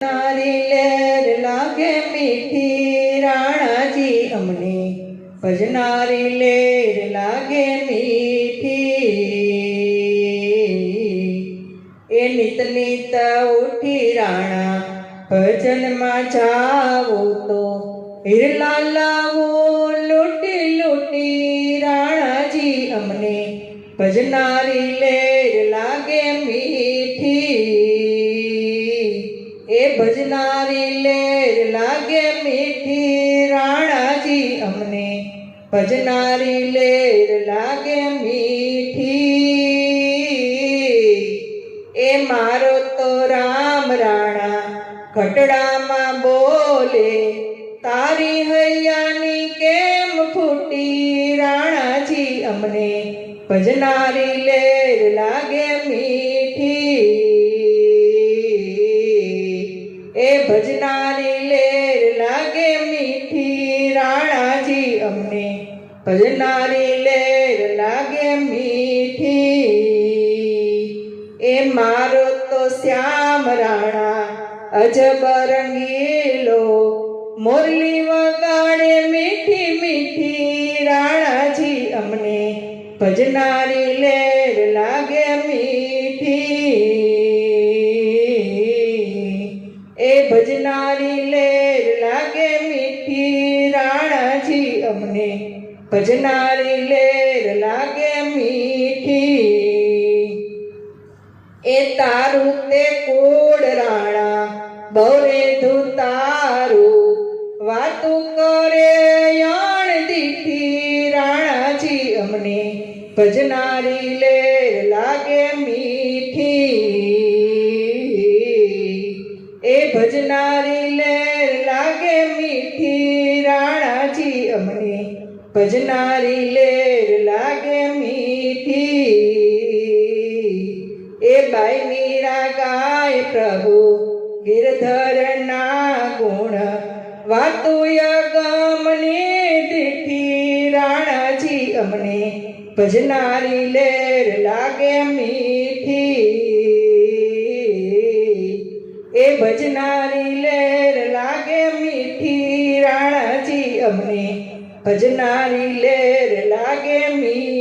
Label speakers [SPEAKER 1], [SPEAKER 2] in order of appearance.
[SPEAKER 1] તારી લેર લાગે મીઠી રાણાજી અમને. ભજનારી લેર લાગે મીઠી. એ નિત નિત ઉઠી રાણા, ભજનમાં જાવો તો. હિરલા લાવો લૂટી લૂટી રાણાજી અમને. ભજનારી લેર ભજનારી લેર લાગે મીઠી રાણાજી અમને. ભજનારી લેર લાગે મીઠી. એ મારો તો રામ રાણા, ઘટડામાં બોલે, તારી હૈયાની કેમ ફૂટી રાણાજી અમને. ભજનારી લેર લાગે ભજનારી લેર લાગે મીઠી રાણાજી અમને. ભજનારી લેર લાગે મીઠી. એ મારો તો શ્યામ રાણા, અજબ રંગીલો. મોરલી વગાડે મીઠી મીઠી રાણાજી અમને. ભજનારી લેર લાગે મીઠી. ભજનારી લેર લાગે મીઠી રાણાજી અમને. ભજનારી લેર લાગે મીઠી. એ તારું તે કોડ રાણા, બહુરે ધુતારું. વાતું કરે યણ દીઠી રાણાજી અમને. ભજનારી લેર લાગે મીઠી. એ ભજનારી ભજનારી લેર લાગે મીઠી. એ બાઈ મીરા ગાય પ્રભુ ગિરધરના ગુણ. વાતુય ગમને દીઠી રાણાજી અમને ભજનારી લેર લાગે મીઠી. એ ભજનારી લેર લાગે મીઠી રાણાજી અમને ભજનારી લેર લાગે મીઠી